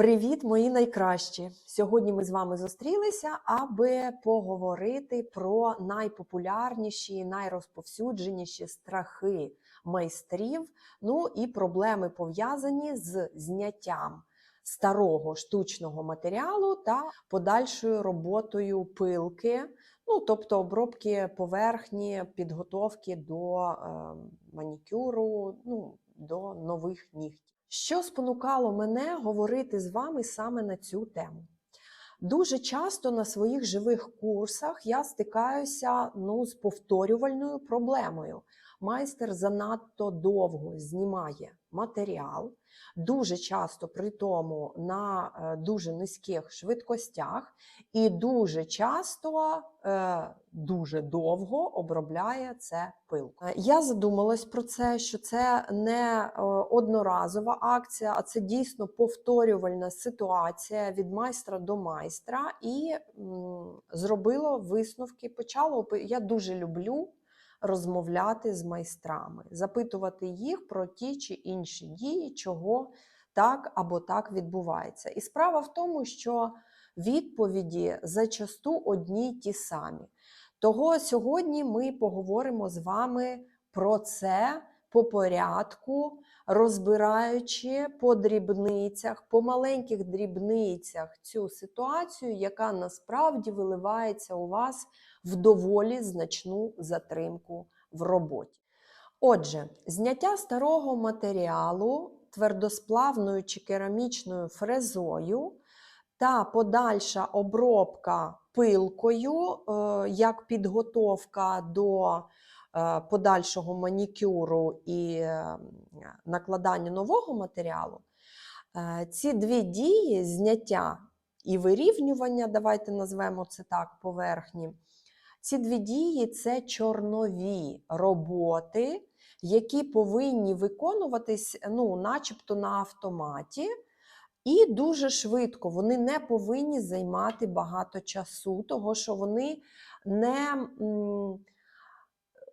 Привіт, мої найкращі! Сьогодні ми з вами зустрілися, аби поговорити про найпопулярніші, найрозповсюдженіші страхи майстрів, ну і проблеми пов'язані з зняттям старого штучного матеріалу та подальшою роботою пилки, ну тобто обробки поверхні, підготовки до е, манікюру, ну, до нових нігтів. Що спонукало мене говорити з вами саме на цю тему? Дуже часто на своїх живих курсах я стикаюся ну, з повторювальною проблемою. Майстер занадто довго знімає матеріал, дуже часто при тому на е, дуже низьких швидкостях, і дуже часто е, дуже довго обробляє це пилку. Е, Я задумалась про це, що це не одноразова акція, а це дійсно повторювальна ситуація від майстра до майстра, і зробила висновки. Почала опи- я дуже люблю розмовляти з майстрами, запитувати їх про ті чи інші дії, чого так або так відбувається. І справа в тому, що відповіді зачасту одні й ті самі. Того сьогодні ми поговоримо з вами про це по порядку, розбираючи по дрібницях, по маленьких дрібницях цю ситуацію, яка насправді виливається у вас в доволі значну затримку в роботі. Отже, зняття старого матеріалу твердосплавною чи керамічною фрезою та подальша обробка пилкою е, як підготовка до е, подальшого манікюру і е, накладання нового матеріалу. Ці дві дії зняття і вирівнювання, давайте назвемо це так, поверхні. Ці дві дії це чорнові роботи, які повинні виконуватись, ну, начебто на автоматі, і дуже швидко. Вони не повинні займати багато часу, того що вони не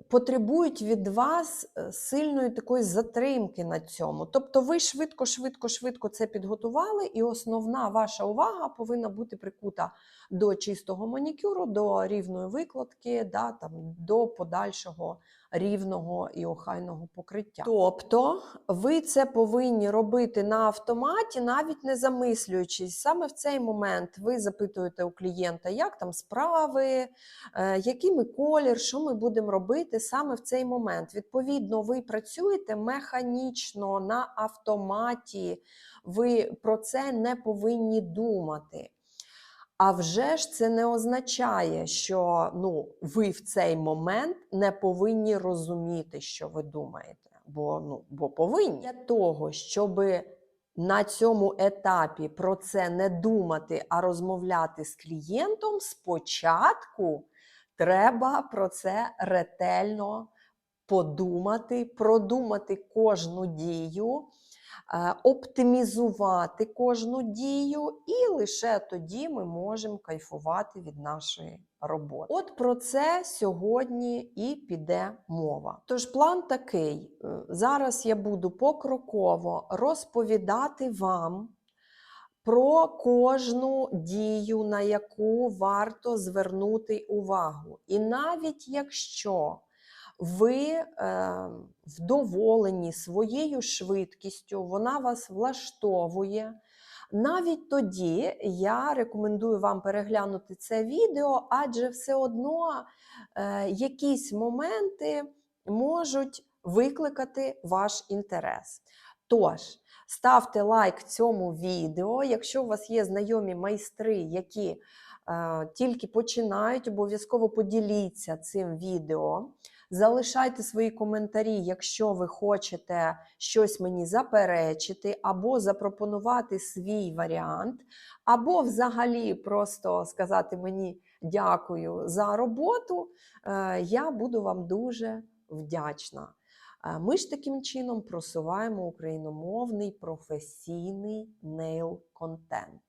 потребують від вас е, сильної такої затримки на цьому. Тобто ви швидко, швидко, швидко це підготували, і основна ваша увага повинна бути прикута до чистого манікюру, до рівної викладки, да, там, до подальшого рівного і охайного покриття. Тобто ви це повинні робити на автоматі, навіть не замислюючись. Саме в цей момент ви запитуєте у клієнта, як там справи, е, який ми колір, що ми будемо робити саме в цей момент. Відповідно, ви працюєте механічно на автоматі, ви про це не повинні думати. А вже ж це не означає, що ну, ви в цей момент не повинні розуміти, що ви думаєте. Бо, ну, бо повинні. Для того, щоб на цьому етапі про це не думати, а розмовляти з клієнтом, спочатку треба про це ретельно подумати, продумати кожну дію оптимізувати кожну дію, і лише тоді ми можемо кайфувати від нашої роботи. От про це сьогодні і піде мова. Тож план такий: е, зараз я буду покроково розповідати вам. Про кожну дію, на яку варто звернути увагу. І навіть якщо ви е, вдоволені своєю швидкістю, вона вас влаштовує. Навіть тоді я рекомендую вам переглянути це відео, адже все одно е, якісь моменти можуть викликати ваш інтерес. Тож, ставте лайк цьому відео. Якщо у вас є знайомі майстри, які е, тільки починають, обов'язково поділіться цим відео. Залишайте свої коментарі, якщо ви хочете щось мені заперечити, або запропонувати свій варіант, або взагалі просто сказати мені дякую за роботу. Е, Я буду вам дуже вдячна. Е, Ми ж таким чином просуваємо україномовний професійний нейл-контент.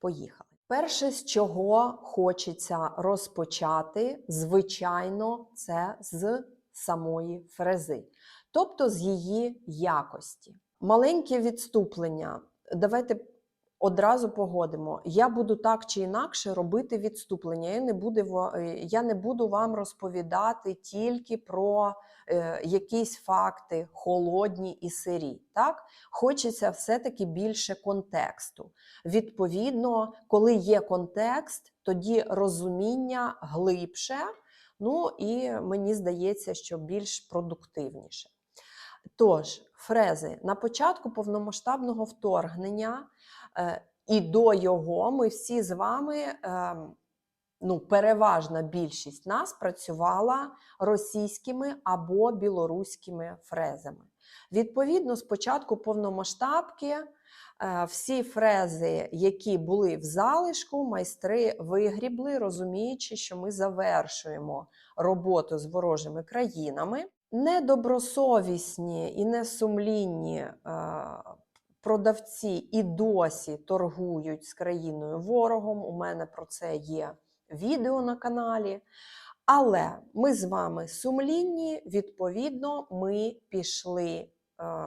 Поїхали. Перше, з чого хочеться розпочати, звичайно, це з самої фрези, тобто з її якості. Маленьке відступлення. Давайте одразу погодимо, я буду так чи інакше робити відступлення. Я не буду, е, я не буду вам розповідати тільки про е, якісь факти холодні і сирі. Так? Хочеться все-таки більше контексту. Відповідно, коли є контекст, тоді розуміння глибше, ну і мені здається, що більш продуктивніше. Тож, фрези на початку повномасштабного вторгнення е, і до його ми всі з вами, е, ну, переважна більшість нас працювала російськими або білоруськими фрезами. Відповідно, з початку повномасштабки е, всі фрези, які були в залишку, майстри вигрібли, розуміючи, що ми завершуємо роботу з ворожими країнами. Недобросовісні і несумлінні е, продавці і досі торгують з країною ворогом. У мене про це є відео на каналі. Але ми з вами сумлінні, відповідно, ми пішли е,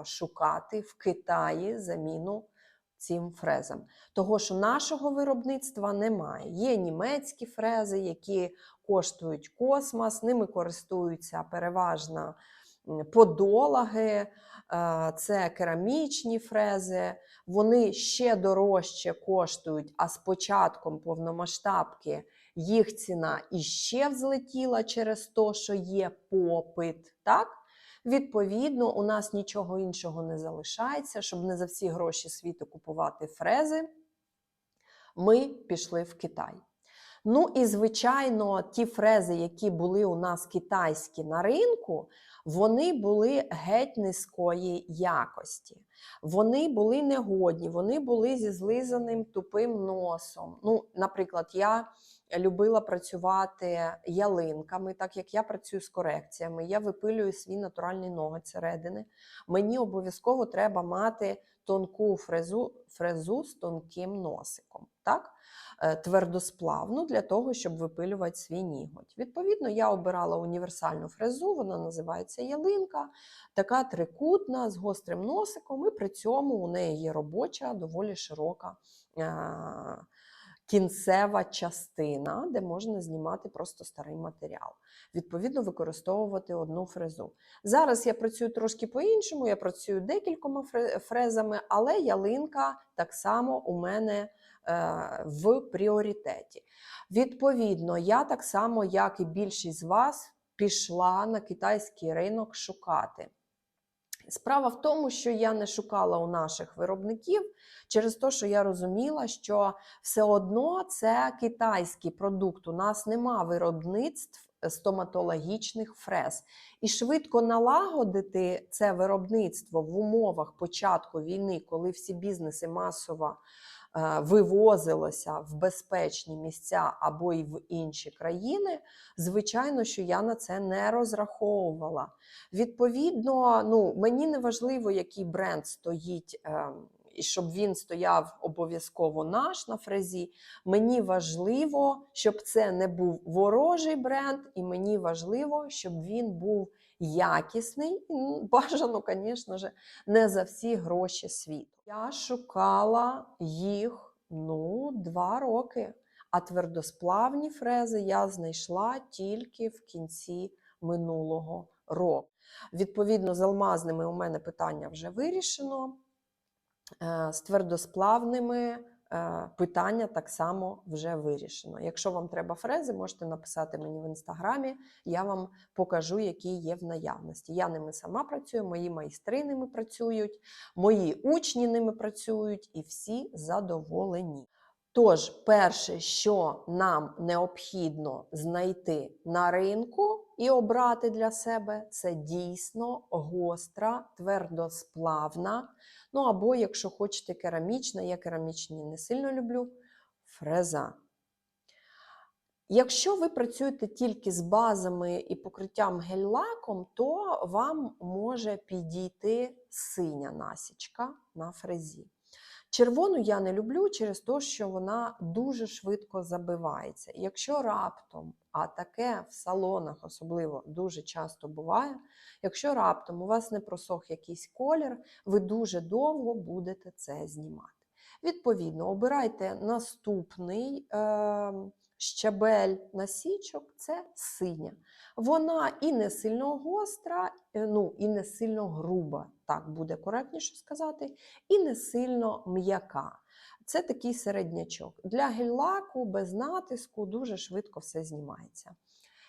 шукати в Китаї заміну цим фрезам. Того, що нашого виробництва немає. Є німецькі фрези, які коштують космос, ними користуються переважно подолаги, е, це керамічні фрези. Вони ще дорожче коштують, а з початком повномасштабки їх ціна іще взлетіла через те, що є попит. Так? Відповідно, у нас нічого іншого не залишається, щоб не за всі гроші світу купувати фрези. Ми пішли в Китай. Ну і звичайно, ті фрези, які були у нас китайські на ринку, вони були геть низької якості. Вони були негодні, вони були зі злизаним тупим носом. Ну, наприклад, я любила працювати ялинками, так як я працюю з корекціями, я випилюю свій натуральний ноготь середини. Мені обов'язково треба мати тонку фрезу, фрезу з тонким носиком. Так? Е, Твердосплавну для того, щоб випилювати свій ніготь. Відповідно, я обирала універсальну фрезу, вона називається ялинка, така трикутна з гострим носиком, і при цьому у неї є робоча, доволі широка е, кінцева частина, де можна знімати просто старий матеріал. Відповідно, використовувати одну фрезу. Зараз я працюю трошки по-іншому, я працюю декількома фрезами, але ялинка так само у мене е, в пріоритеті. Відповідно, я так само, як і більшість з вас, пішла на китайський ринок шукати. Справа в тому, що я не шукала у наших виробників через те, що я розуміла, що все одно це китайський продукт. У нас нема виробництв стоматологічних фрез. І швидко налагодити це виробництво в умовах початку війни, коли всі бізнеси масово вивозилося в безпечні місця або й в інші країни, звичайно, що я на це не розраховувала. Відповідно, ну, мені не важливо, який бренд стоїть, е, і щоб він стояв обов'язково наш на фрезі. Мені важливо, щоб це не був ворожий бренд, і мені важливо, щоб він був якісний. і, Бажано, звісно ж, не за всі гроші світу. Я шукала їх ну, два роки. А твердосплавні фрези я знайшла тільки в кінці минулого року. Відповідно, з алмазними у мене питання вже вирішено. Е, З твердосплавними питання так само вже вирішено. Якщо вам треба фрези, можете написати мені в інстаграмі, я вам покажу, які є в наявності. Я ними сама працюю, мої майстри ними працюють, мої учні ними працюють і всі задоволені. Тож, перше, що нам необхідно знайти на ринку і обрати для себе, це дійсно гостра, твердосплавна. Ну або, якщо хочете, керамічна, я керамічні не сильно люблю, фреза. Якщо ви працюєте тільки з базами і покриттям гель-лаком, то вам може підійти синя насічка на фрезі. Червону я не люблю через те, що вона дуже швидко забивається. Якщо раптом, а таке в салонах особливо дуже часто буває, якщо раптом у вас не просох якийсь колір, ви дуже довго будете це знімати. Відповідно, обирайте наступний е, щабель насічок це синя. Вона і не сильно гостра, е, ну і не сильно груба, так буде коректніше сказати, і не сильно м'яка. Це такий середнячок. Для гель-лаку без натиску дуже швидко все знімається.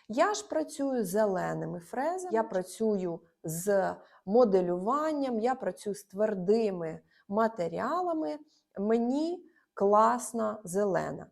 Я ж працюю з зеленими фрезами, я працюю з моделюванням, я працюю з твердими матеріалами. Мені класна зелена.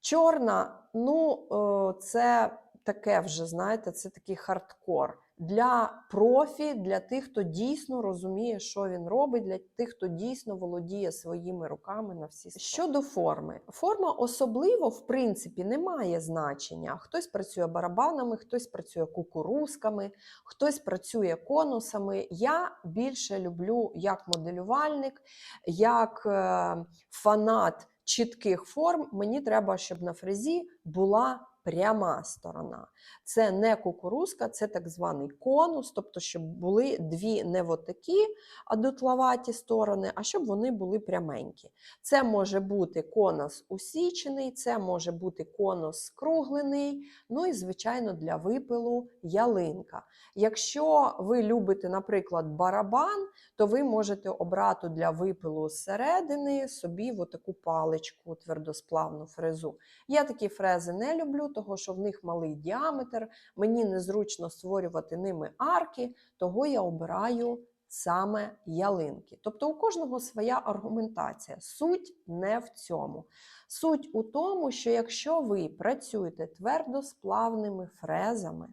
Чорна, ну, е, це таке вже, знаєте, це такий хардкор. Для профі, для тих, хто дійсно розуміє, що він робить, для тих, хто дійсно володіє своїми руками на всі сто. Щодо форми, форма особливо, в принципі, не має значення. Хтось працює барабанами, хтось працює кукурузками, хтось працює конусами. Я більше люблю як моделювальник, як е, фанат чітких форм. Мені треба, щоб на фрезі була пряма сторона. Це не кукурузка, це так званий конус, тобто, щоб були дві не отакі адутловаті сторони, а щоб вони були пряменькі. Це може бути конус усічений, це може бути конус скруглений, ну і, звичайно, для випилу ялинка. Якщо ви любите, наприклад, барабан, то ви можете обрати для випилу зсередини собі таку паличку, твердосплавну фрезу. Я такі фрези не люблю, того що в них малий діаметр, мені незручно створювати ними арки, того я обираю саме ялинки. Тобто у кожного своя аргументація. Суть не в цьому. Суть у тому, що якщо ви працюєте твердосплавними фрезами,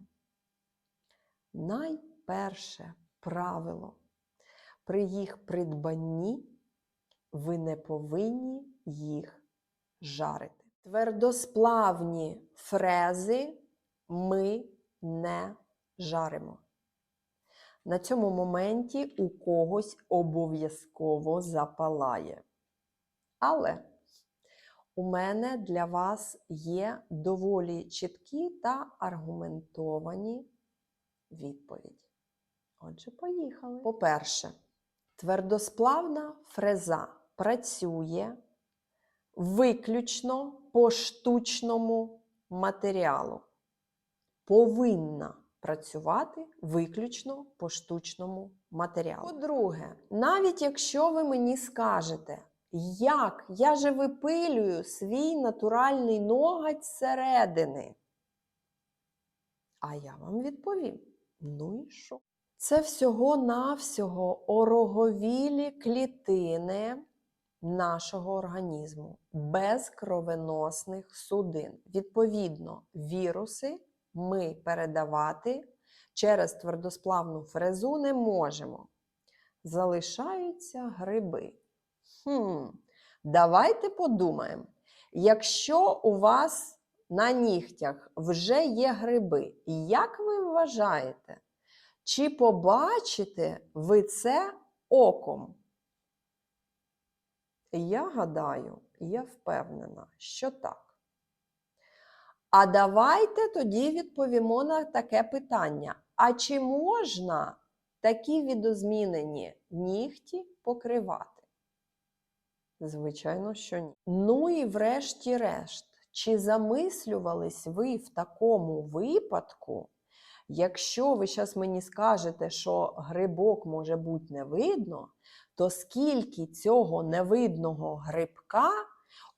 найперше правило при їх придбанні ви не повинні їх жарити. Твердосплавні фрези ми не жаримо. На цьому моменті у когось обов'язково запалає. Але у мене для вас є доволі чіткі та аргументовані відповіді. Отже, поїхали. По-перше, твердосплавна фреза працює виключно по штучному матеріалу. Повинна працювати виключно по штучному матеріалу. По-друге, навіть якщо ви мені скажете, як я же випилюю свій натуральний ноготь зсередини, а я вам відповім: ну і що? Це всього-навсього ороговілі клітини нашого організму без кровеносних судин. Відповідно, віруси ми передавати через твердосплавну фрезу не можемо. Залишаються гриби. Хм, Давайте подумаємо, якщо у вас на нігтях вже є гриби, як ви вважаєте, чи побачите ви це оком? Я гадаю, я впевнена, що так. А давайте тоді відповімо на таке питання: а чи можна такі відозмінені нігті покривати? Звичайно, що ні. Ну і врешті-решт, чи замислювались ви в такому випадку, якщо ви зараз мені скажете, що грибок може бути не видно, то скільки цього невидного грибка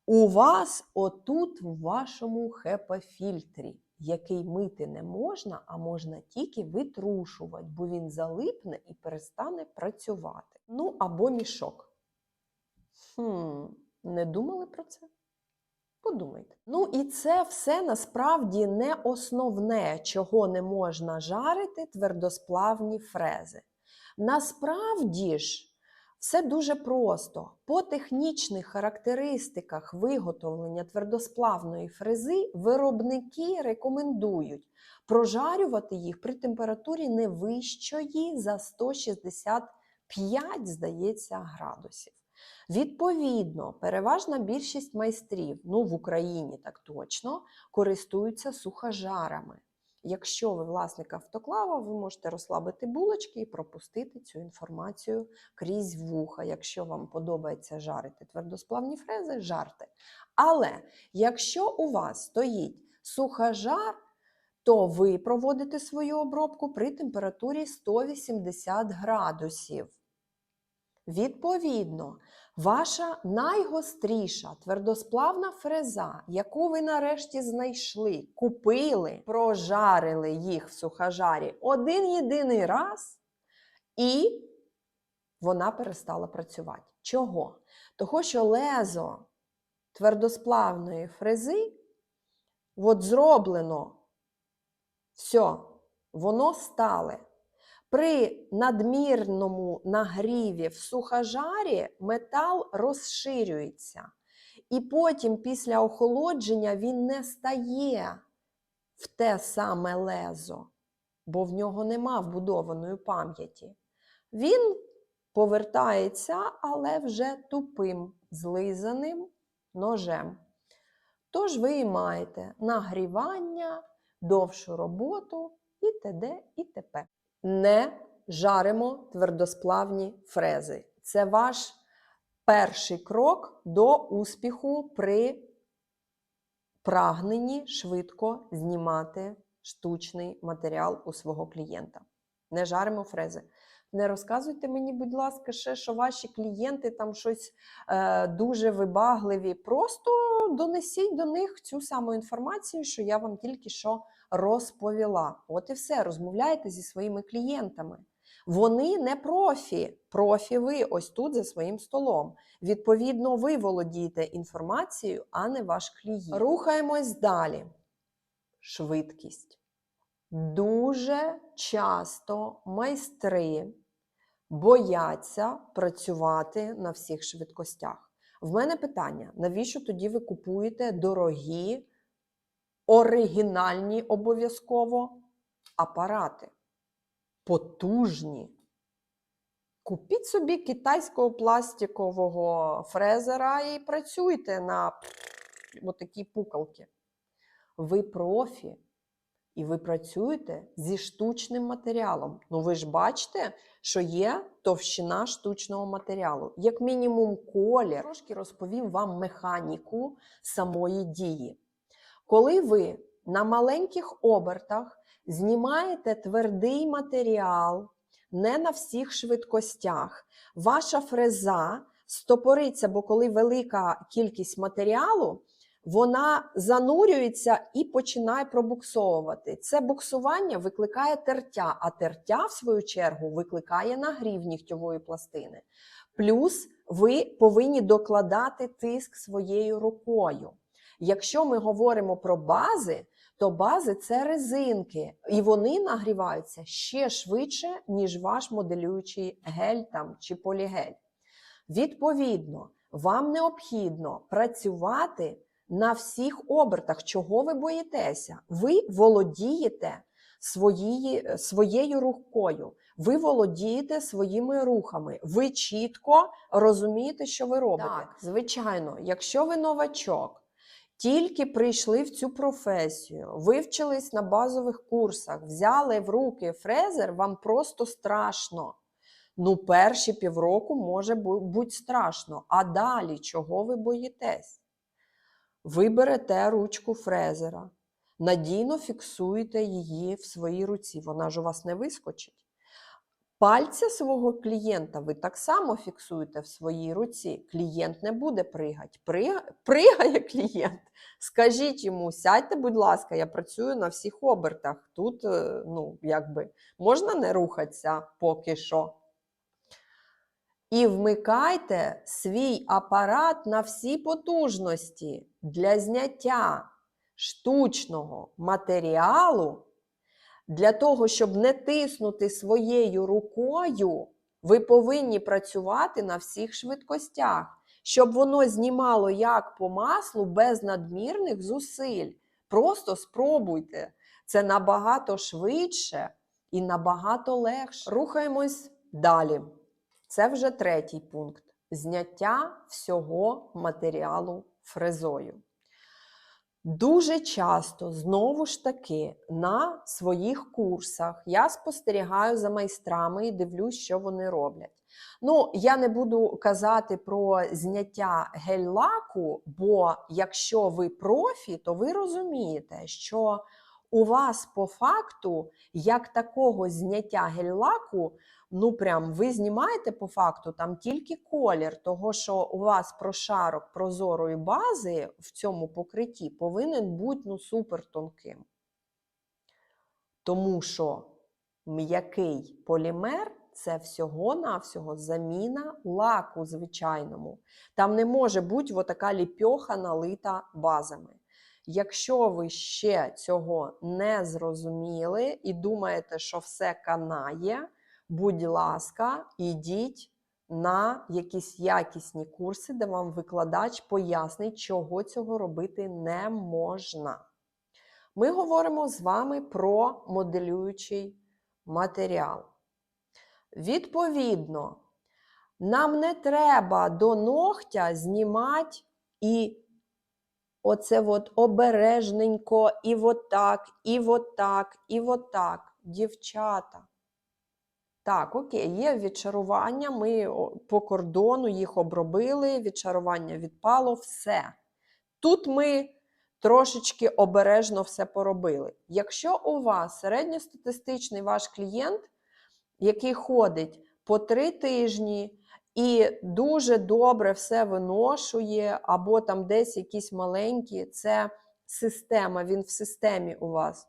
у вас отут в вашому хепафільтрі, який мити не можна, а можна тільки витрушувати, бо він залипне і перестане працювати. Ну або мішок. Хм, не думали про це? Подумайте. Ну і це все насправді не основне, чого не можна жарити твердосплавні фрези. Насправді ж, все дуже просто. По технічних характеристиках виготовлення твердосплавної фрези виробники рекомендують прожарювати їх при температурі не вищої за 165, здається, градусів. Відповідно, переважна більшість майстрів, ну в Україні так точно, користуються сухожарами. Якщо ви власник автоклава, ви можете розслабити булочки і пропустити цю інформацію крізь вуха. Якщо вам подобається жарити твердосплавні фрези, жарте. Але якщо у вас стоїть сухожар, то ви проводите свою обробку при температурі 180 градусів. Відповідно, ваша найгостріша твердосплавна фреза, яку ви нарешті знайшли, купили, прожарили їх в сухожарі один єдиний раз, і вона перестала працювати. Чого? Того, що лезо твердосплавної фрези от зроблено все, воно стале. При надмірному нагріві в сухожарі метал розширюється. І потім, після охолодження, він не стає в те саме лезо, бо в нього нема вбудованої пам'яті. Він повертається, але вже тупим, злизаним ножем. Тож ви і маєте нагрівання, довшу роботу і т.д. і т.п. Не жаримо твердосплавні фрези. Це ваш перший крок до успіху при прагненні швидко знімати штучний матеріал у свого клієнта. Не жаримо фрези. Не розказуйте мені, будь ласка, ще, що ваші клієнти там щось е, дуже вибагливі. Просто донесіть до них цю саму інформацію, що я вам тільки що розповіла. От і все, розмовляйте зі своїми клієнтами. Вони не профі, профі ви ось тут за своїм столом. Відповідно, ви володієте інформацією, а не ваш клієнт. Рухаємось далі. Швидкість. Дуже часто майстри бояться працювати на всіх швидкостях. В мене питання: навіщо тоді ви купуєте дорогі, оригінальні обов'язково апарати? Потужні. Купіть собі китайського пластикового фрезера і працюйте на такі пукалки. Ви профі. І ви працюєте зі штучним матеріалом. Ну ви ж бачите, що є товщина штучного матеріалу. Як мінімум, колір. Трошки розповім вам механіку самої дії. Коли ви на маленьких обертах знімаєте твердий матеріал, не на всіх швидкостях, ваша фреза стопориться, бо коли велика кількість матеріалу, вона занурюється і починає пробуксовувати. Це буксування викликає тертя, а тертя, в свою чергу, викликає нагрів нігтьової пластини. Плюс ви повинні докладати тиск своєю рукою. Якщо ми говоримо про бази, то бази це резинки, і вони нагріваються ще швидше, ніж ваш моделюючий гель там, чи полігель. Відповідно, вам необхідно працювати на всіх обертах. Чого ви боїтеся? Ви володієте своєю, своєю рукою, ви володієте своїми рухами, ви чітко розумієте, що ви робите. Так, звичайно, якщо ви новачок. Тільки прийшли в цю професію, вивчились на базових курсах, взяли в руки фрезер, вам просто страшно. Ну, перші півроку може бути страшно. А далі чого ви боїтесь? Ви берете ручку фрезера, надійно фіксуєте її в своїй руці, вона ж у вас не вискочить. Пальця свого клієнта ви так само фіксуєте в своїй руці. Клієнт не буде пригати. Прига... Пригає клієнт. Скажіть йому, сядьте, будь ласка, я працюю на всіх обертах. Тут, е, ну, якби, можна не рухатися поки що. І вмикайте свій апарат на всі потужності для зняття штучного матеріалу. Для того, щоб не тиснути своєю рукою, ви повинні працювати на всіх швидкостях, щоб воно знімало як по маслу без надмірних зусиль. Просто спробуйте. Це набагато швидше і набагато легше. Рухаємось далі. Це вже третій пункт: зняття всього матеріалу фрезою. Дуже часто, знову ж таки, на своїх курсах я спостерігаю за майстрами і дивлюсь, що вони роблять. Ну, я не буду казати про зняття гель-лаку, бо якщо ви профі, то ви розумієте, що у вас по факту, як такого зняття гель-лаку, ну прям ви знімаєте по факту там тільки колір, того що у вас прошарок прозорої бази в цьому покритті повинен бути ну, супер тонким. Тому що м'який полімер це всього-навсього заміна лаку звичайному. Там не може бути отака ліпьоха налита базами. Якщо ви ще цього не зрозуміли і думаєте, що все канає, будь ласка, ідіть на якісь якісні курси, де вам викладач пояснить, чого цього робити не можна. Ми говоримо з вами про моделюючий матеріал. Відповідно, нам не треба до ногтя знімати і оце от обережненько, і отак, і отак, і отак. Дівчата. Так, окей, є відчарування, ми по кордону їх обробили, відчарування відпало, все. Тут ми трошечки обережно все поробили. Якщо у вас середньостатистичний ваш клієнт, який ходить по три тижні і дуже добре все виношує, або там десь якісь маленькі, це система, він в системі у вас.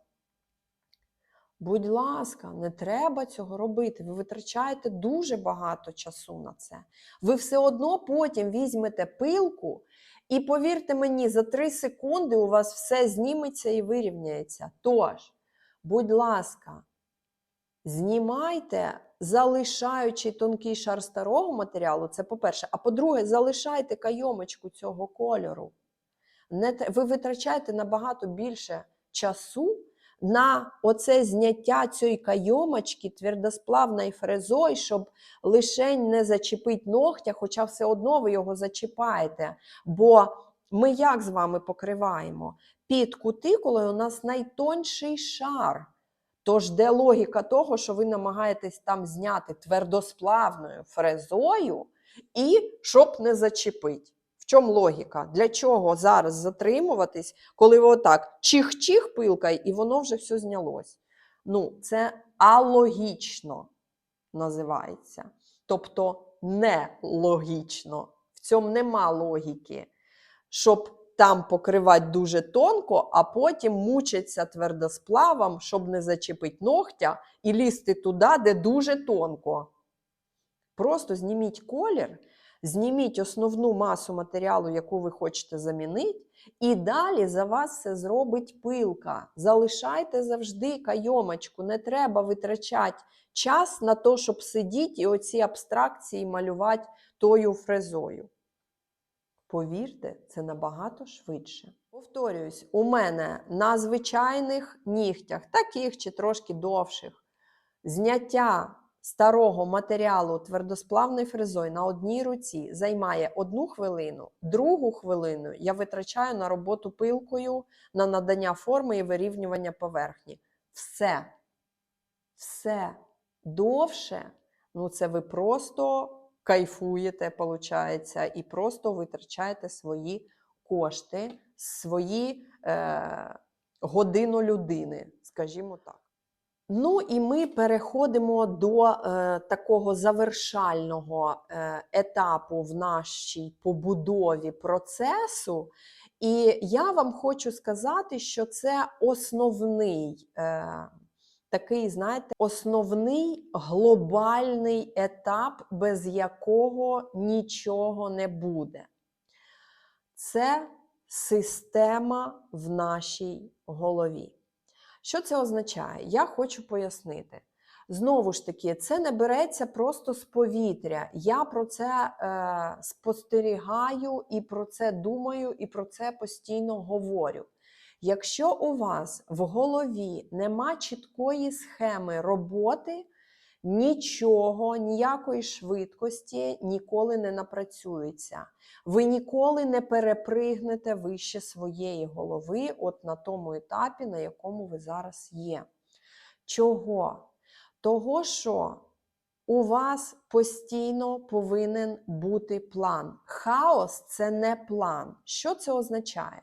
Будь ласка, не треба цього робити. Ви витрачаєте дуже багато часу на це. Ви все одно потім візьмете пилку, і повірте мені, за 3 секунди у вас все зніметься і вирівняється. Тож, будь ласка, знімайте, залишаючи тонкий шар старого матеріалу, це по-перше. А по-друге, залишайте кайомочку цього кольору. Ви витрачаєте набагато більше часу на оце зняття цієї кайомочки твердосплавної фрезой, щоб лишень не зачепить ногтя, хоча все одно ви його зачіпаєте. Бо ми як з вами покриваємо? Під кутикулою у нас найтонший шар. Тож де логіка того, що ви намагаєтесь там зняти твердосплавною фрезою, і щоб не зачепить? Чому логіка? Для чого зараз затримуватись, коли ви отак чих-чих пилкай, і воно вже все знялось? Ну, це алогічно називається. Тобто нелогічно. В цьому нема логіки, щоб там покривати дуже тонко, а потім мучиться твердосплавом, щоб не зачепити ногтя і лізти туди, де дуже тонко. Просто зніміть колір, зніміть основну масу матеріалу, яку ви хочете замінити, і далі за вас все зробить пилка. Залишайте завжди кайомочку, не треба витрачати час на те, щоб сидіти і оці абстракції малювати тою фрезою. Повірте, це набагато швидше. Повторююсь, у мене на звичайних нігтях, таких чи трошки довших, зняття старого матеріалу твердосплавною фрезою на одній руці займає одну хвилину, другу хвилину я витрачаю на роботу пилкою, на надання форми і вирівнювання поверхні. Все. Все довше, ну це ви просто кайфуєте, виходить, і просто витрачаєте свої кошти, свої е, годину людини, скажімо так. Ну і ми переходимо до е, такого завершального е, етапу в нашій побудові процесу. І я вам хочу сказати, що це основний. Е, Такий, знаєте, основний глобальний етап, без якого нічого не буде. Це система в нашій голові. Що це означає? Я хочу пояснити. Знову ж таки, це не береться просто з повітря. Я про це е, спостерігаю і про це думаю, і про це постійно говорю. Якщо у вас в голові нема чіткої схеми роботи, нічого, ніякої швидкості ніколи не напрацюється. Ви ніколи не перепригнете вище своєї голови, от на тому етапі, на якому ви зараз є. Чого? Того, що у вас постійно повинен бути план. Хаос це не план. Що це означає?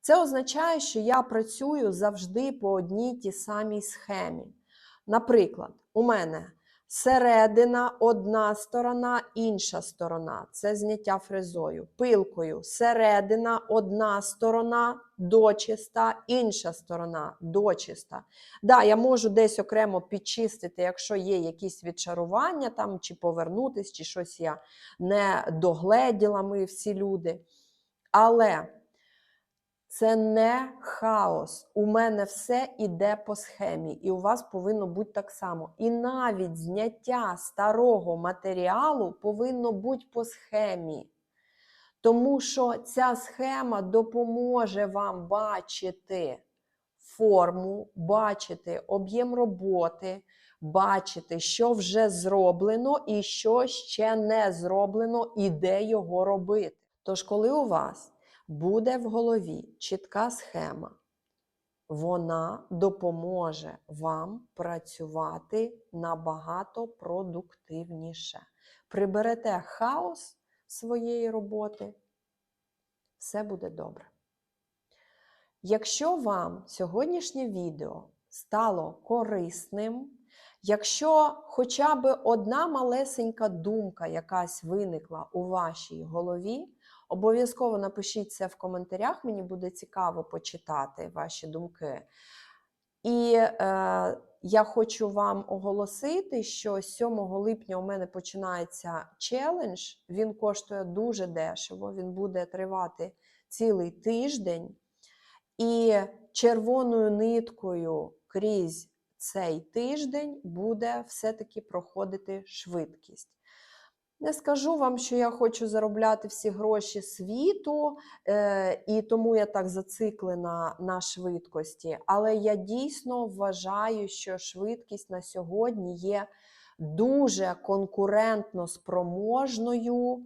Це означає, що я працюю завжди по одній тій самій схемі. Наприклад, у мене середина одна сторона, інша сторона це зняття фрезою. Пилкою середина одна сторона дочиста, інша сторона дочиста. Да, я можу десь окремо підчистити, якщо є якісь відчарування, там, чи повернутись, чи щось я не догледіла, ми всі люди. Але це не хаос. У мене все іде по схемі, і у вас повинно бути так само. І навіть зняття старого матеріалу повинно бути по схемі. Тому що ця схема допоможе вам бачити форму, бачити об'єм роботи, бачити, що вже зроблено і що ще не зроблено, і де його робити. Тож, коли у вас буде в голові чітка схема, вона допоможе вам працювати набагато продуктивніше. Приберете хаос своєї роботи, все буде добре. Якщо вам сьогоднішнє відео стало корисним, якщо хоча б одна малесенька думка якась виникла у вашій голові, обов'язково напишіть це в коментарях, мені буде цікаво почитати ваші думки. І е, я хочу вам оголосити, що 7 липня у мене починається челендж. Він коштує дуже дешево, він буде тривати цілий тиждень. І червоною ниткою крізь цей тиждень буде все-таки проходити швидкість. Не скажу вам, що я хочу заробляти всі гроші світу, е, і тому я так зациклена на швидкості. Але я дійсно вважаю, що швидкість на сьогодні є дуже конкурентно спроможною е,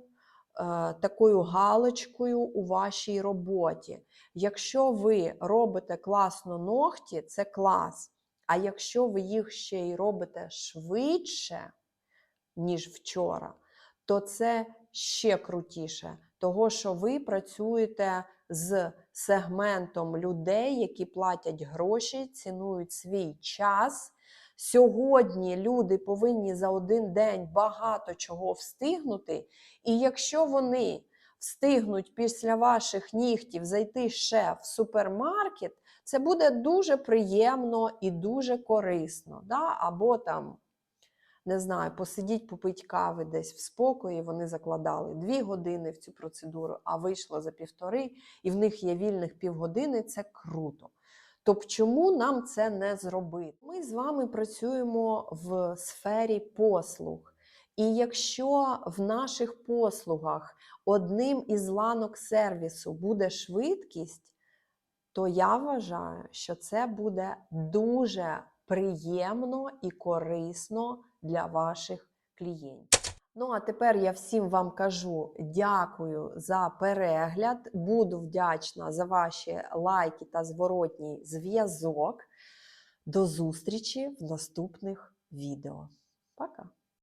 такою галочкою у вашій роботі. Якщо ви робите класно ногті, це клас. А якщо ви їх ще й робите швидше, ніж вчора, то це ще крутіше, того що ви працюєте з сегментом людей, які платять гроші, цінують свій час. Сьогодні люди повинні за один день багато чого встигнути, і якщо вони встигнуть після ваших нігтів зайти ще в супермаркет, це буде дуже приємно і дуже корисно. Да? Або там не знаю, посидіть, попить кави десь в спокої. Вони закладали дві години в цю процедуру, а вийшло за півтори, і в них є вільних півгодини. Це круто. Тобто, чому нам це не зробити? Ми з вами працюємо в сфері послуг. І якщо в наших послугах одним із ланок сервісу буде швидкість, то я вважаю, що це буде дуже приємно і корисно для ваших клієнтів. Ну, а тепер я всім вам кажу дякую за перегляд. Буду вдячна за ваші лайки та зворотній зв'язок. До зустрічі в наступних відео. Пока!